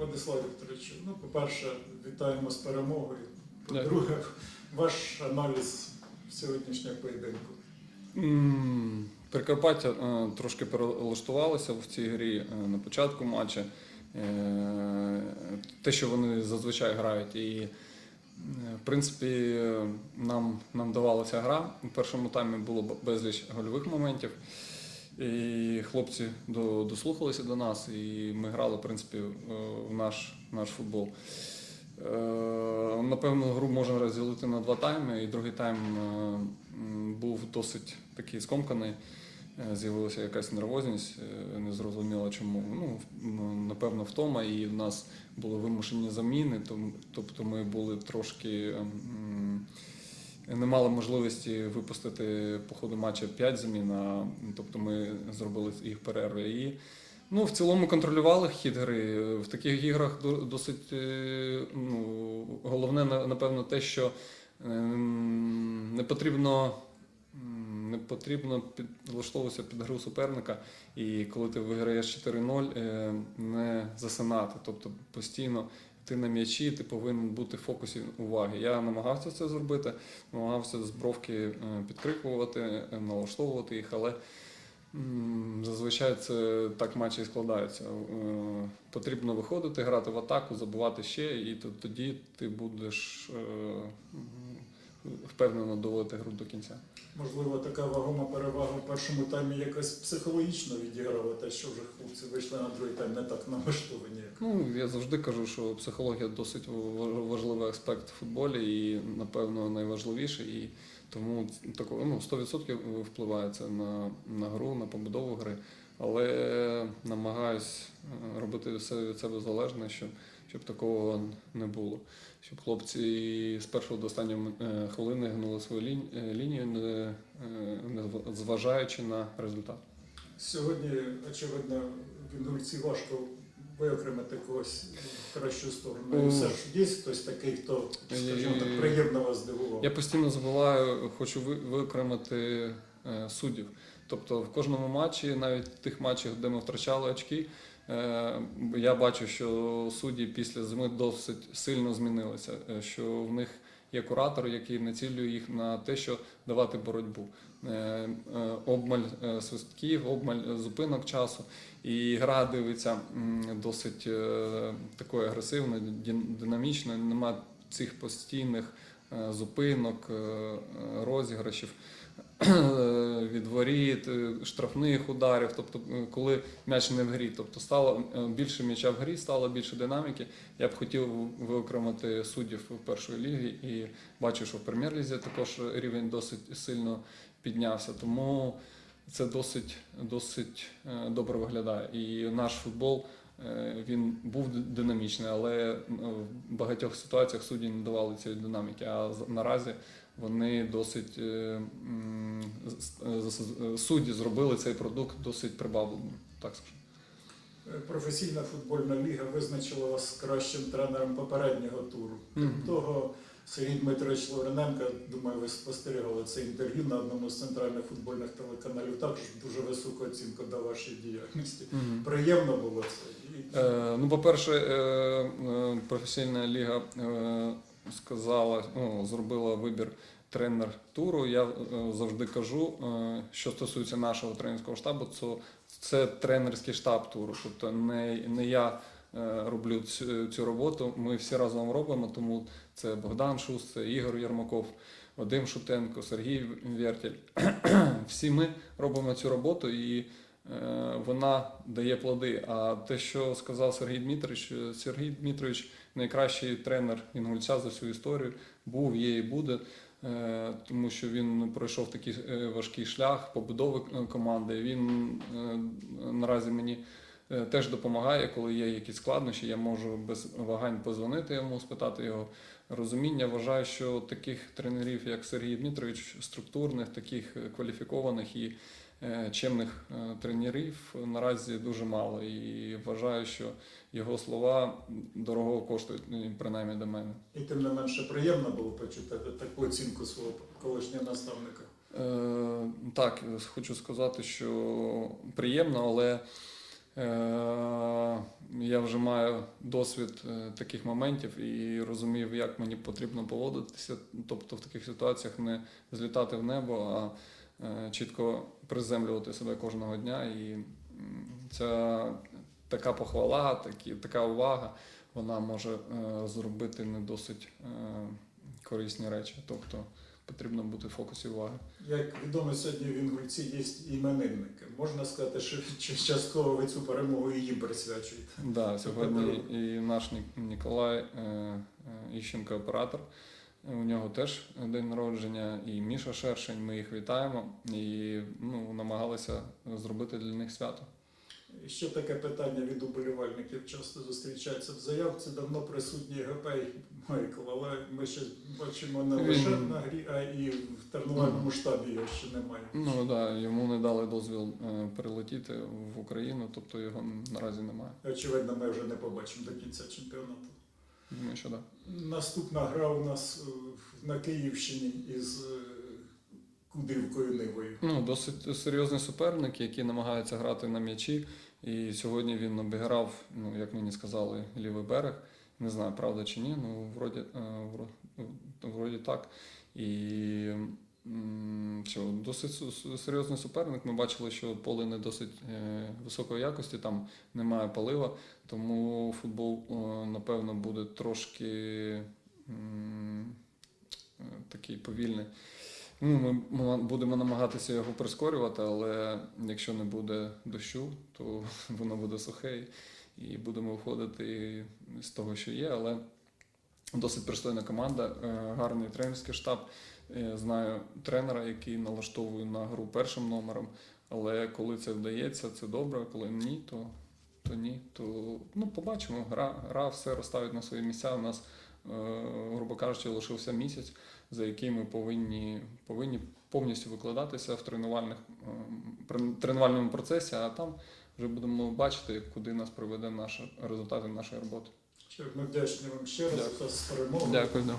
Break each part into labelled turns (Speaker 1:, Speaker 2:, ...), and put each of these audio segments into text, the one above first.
Speaker 1: Владислав Вікторович, ну, по-перше, вітаємо з перемогою. По-друге, ваш аналіз сьогоднішнього поєдинку.
Speaker 2: Прикарпаття е, трошки перелаштувалося в цій грі е, на початку матча. Е, Те, що вони зазвичай грають. І, в принципі, нам, нам давалася гра. У першому таймі було безліч гольових моментів. І хлопці до- дослухалися до нас, і ми грали, в принципі, е, в наш, наш футбол. Е, Напевно, гру можна розділити на два тайми, і другий тайм е, був досить такий скомканий. З'явилася якась нервозність, е, не зрозуміло чому. Ну, напевно, втома, і в нас були вимушені заміни, тобто ми були трошки. Не мали можливості випустити по ходу матча 5 замін, а, тобто ми зробили їх перерви. І Ну, в цілому контролювали хід гри. В таких іграх досить е, ну, головне, напевно, те, що ем, не потрібно. Не потрібно підлаштовуватися під гру суперника, і коли ти виграєш 4-0, е, не засинати. Тобто постійно ти на м'ячі, ти повинен бути в фокусі уваги. Я намагався це зробити, намагався з бровки е, підкрикувати, е, налаштовувати їх, але Зазвичай це так матчі складаються. Е, Потрібно виходити, грати в атаку, забувати ще, і то- тоді ти будеш впевнено доводити гру до кінця.
Speaker 1: Можливо, така вагома перевага в першому таймі якось психологічно відіграла те, що вже хлопці вийшли на другий тайм не так налаштовані.
Speaker 2: Ну, я завжди кажу, що психологія досить важливий аспект в футболі і, напевно, найважливіший. І тому такого ну, 100% впливає це на, на гру, на побудову гри. Але намагаюсь е, робити все від себе залежне, щоб, щоб такого не було. Щоб хлопці з першого до останньої е, хвилини гнули свою е, лінію, не, е, не зважаючи на результат.
Speaker 1: Сьогодні, очевидно, в інгульці важко виокремити когось в кращу сторону. І все ж є хтось такий, хто, скажімо так, приємно вас здивував.
Speaker 2: Я постійно забуваю, хочу виокремити суддів. Тобто в кожному матчі, навіть в тих матчах, де ми втрачали очки, я бачу, що судді після зими досить сильно змінилися, е, що в них є куратор, який націлює їх на те, що давати боротьбу. Е, е, Обмаль е, свистків, обмаль зупинок часу. І гра дивиться досить е, такою агресивною, дин- динамічною. Нема цих постійних е, зупинок, е, е, розіграшів від воріт, е, штрафних ударів. Тобто, е, коли м'яч не в грі, тобто стало е, більше м'яча в грі, стало більше динаміки. Я б хотів виокремити суддів першої ліги і бачу, що в прем'єр-лізі також рівень досить сильно піднявся. Тому це досить, досить добре виглядає. І наш футбол. Е, Він був динамічний, але е, в багатьох ситуаціях судді не давали цієї динаміки. А наразі вони досить е, судді зробили цей продукт досить прибавленим, так скажу.
Speaker 1: Професійна футбольна ліга визначила вас кращим тренером попереднього туру. Mm
Speaker 2: -hmm.
Speaker 1: того, Сергій Дмитрович Лавриненко, думаю, ви спостерігали це інтерв'ю на одному з центральних футбольних телеканалів. Також дуже високу оцінку дав вашій діяльності. Приємно було це.
Speaker 2: Е, ну, по-перше, е, е, професійна ліга е, сказала, ну, зробила вибір тренер туру. Я е, завжди кажу, е, що стосується нашого тренерського штабу, то це тренерський штаб туру. Тобто не, не я роблю цю, цю роботу. Ми всі разом робимо, тому це Богдан Шус, це Ігор Єрмаков, Вадим Шутенко, Сергій Вертіль. Всі ми робимо цю роботу і е, вона дає плоди. А те, що сказав Сергій Дмитрович, е, Сергій Дмитрович найкращий тренер Інгульця за всю історію, був, є і буде. е, Тому що він пройшов такий е, важкий шлях побудови е, команди. Він е, наразі мені е, теж допомагає, коли є якісь складнощі. Я можу без вагань позвонити йому, спитати його розуміння. Вважаю, що таких тренерів, як Сергій Дмитрович, структурних, таких е, кваліфікованих і е, чемних е, тренерів наразі дуже мало. І вважаю, що його слова дорого коштують, ну, принаймні до мене.
Speaker 1: І тим не менше приємно було почути таку оцінку свого колишнього наставника.
Speaker 2: Е, так, хочу сказати, що приємно, але Е, Я вже маю досвід е, таких моментів і розумів, як мені потрібно поводитися. Тобто в таких ситуаціях не злітати в небо, а е, чітко приземлювати себе кожного дня. І ця така похвала, такі, така увага, вона може е, зробити не досить е, корисні речі. Тобто потрібно бути в фокусі уваги.
Speaker 1: Як відомо, сьогодні в Інгульці є іменинники. Можна сказати, що частково ви цю перемогу і їм присвячуєте.
Speaker 2: Да, сьогодні і наш Ніколай е, е, Іщенко оператор. У нього теж день народження, і Міша Шершень. Ми їх вітаємо і ну, намагалися зробити для них свято.
Speaker 1: Ще таке питання від уболівальників часто зустрічається в заявці. Давно присутній Гапей Майкл, але ми ще бачимо не лише
Speaker 2: Він-
Speaker 1: на грі, а і в тренувальному штабі його ще немає.
Speaker 2: Ну да, йому не дали дозвіл е, перелетіти в Україну, тобто його наразі немає.
Speaker 1: Очевидно, ми вже не побачимо до кінця чемпіонату.
Speaker 2: Думаю, що так.
Speaker 1: Наступна гра у нас е, на Київщині із е, Кудрівкою Нивою.
Speaker 2: Ну, досить серйозний суперник, який намагається грати на м'ячі. І сьогодні він обіграв, ну, як мені сказали, лівий берег. Не знаю, правда чи ні, ну вроді, е, вроді так. І що, досить серйозний суперник. Ми бачили, що поле не досить е, високої якості, там немає полива, тому футбол, е, напевно, буде трошки такий повільний. Ну, ми будемо намагатися його прискорювати, але якщо не буде дощу, то воно буде сухе і будемо виходити з того, що є. Але досить пристойна команда, е, гарний тренерський штаб. Знаю тренера, який налаштовує на гру першим номером. Але коли це вдається, це добре. Коли ні, то, то ні. То ну, побачимо. Гра, гра все розставить на свої місця. У нас, е, грубо кажучи, лишився місяць за який ми повинні, повинні повністю викладатися в тренувальних, ем, тренувальному процесі, а там вже будемо бачити, куди нас приведе наші результати нашої роботи.
Speaker 1: Ми вдячні вам ще раз
Speaker 2: Дякую.
Speaker 1: за з перемогою.
Speaker 2: Дякую. Да.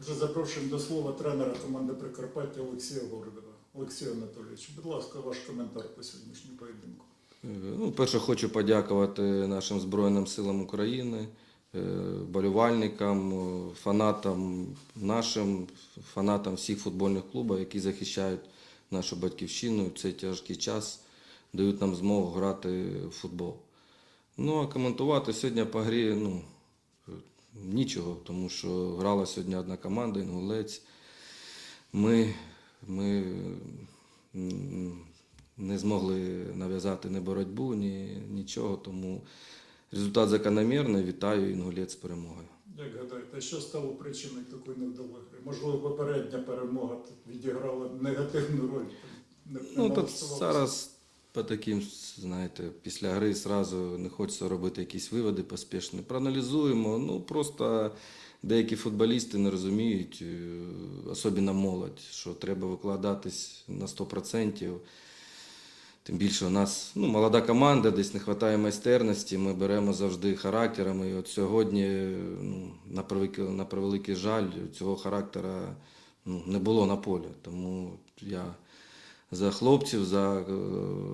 Speaker 1: Вже запрошуємо до слова тренера команди Прикарпаття Олексія Гордова. Олексій Анатолійович, будь ласка, ваш коментар по сьогоднішньому поєдинку.
Speaker 3: Е, Ну, перше хочу подякувати нашим Збройним силам України, е, болівальникам, е, фанатам нашим, фанатам всіх футбольних клубів, які захищають нашу батьківщину в цей тяжкий час, дають нам змогу грати в футбол. Ну, а коментувати сьогодні по грі, ну, е, нічого, тому що грала сьогодні одна команда, інгулець. Ми, ми не змогли нав'язати ні боротьбу, ні нічого. Тому результат закономірний. Вітаю інгулець з перемогою.
Speaker 1: Як гадаєте, що стало причиною такої невдалої? Можливо, попередня перемога відіграла негативну роль. Не-
Speaker 3: Ну, то зараз по таким, знаєте, після гри зразу не хочеться робити якісь виводи поспішні. Проаналізуємо. Ну просто деякі футболісти не розуміють, е, особливо молодь, що треба викладатись на 100%. Тим більше у нас ну, молода команда, десь не вистачає майстерності. Ми беремо завжди характерами. І от сьогодні, ну, на превеликий, на превеликий жаль, цього характера ну, не було на полі. Тому я за хлопців, за,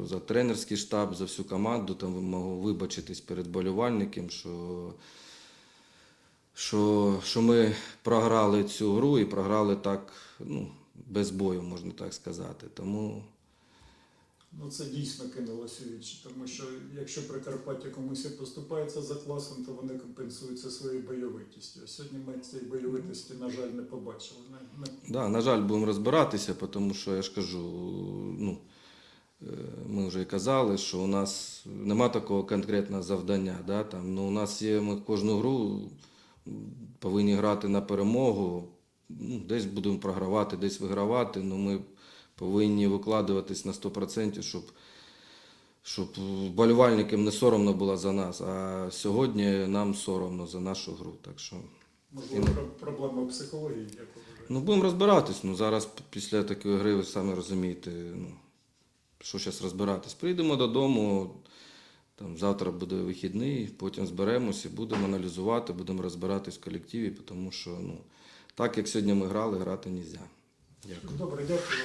Speaker 3: за тренерський штаб, за всю команду там можу вибачитись перед болівальником, що, що, що ми програли цю гру і програли так, ну, без бою, можна так сказати. Тому
Speaker 1: Ну, це дійсно кинулося вічі, тому що якщо Прикарпаття комусь і поступається за класом, то вони компенсуються своєю бойовитістю. А сьогодні ми цієї бойовитості, на жаль, не побачили. Не, не
Speaker 3: Да, на жаль, будемо розбиратися, тому що я ж кажу, ну, е, ми вже і казали, що у нас нема такого конкретного завдання. Да, там, ну, у нас є, ми кожну гру повинні грати на перемогу. Ну, десь будемо програвати, десь вигравати. Ну, ми повинні викладуватись на 100%, щоб, щоб болівальникам не соромно було за нас. А сьогодні нам соромно за нашу гру. Так що
Speaker 1: можливо про- проблема психології, як?
Speaker 3: Ну, будемо розбиратись. Ну, зараз після такої гри, ви самі розумієте, ну, що зараз розбиратись. Прийдемо додому, там, завтра буде вихідний, потім зберемося, будемо аналізувати, будемо розбиратись в колективі, тому що ну, так як сьогодні ми грали, грати не можна. Дякую.
Speaker 1: Добре, дякую.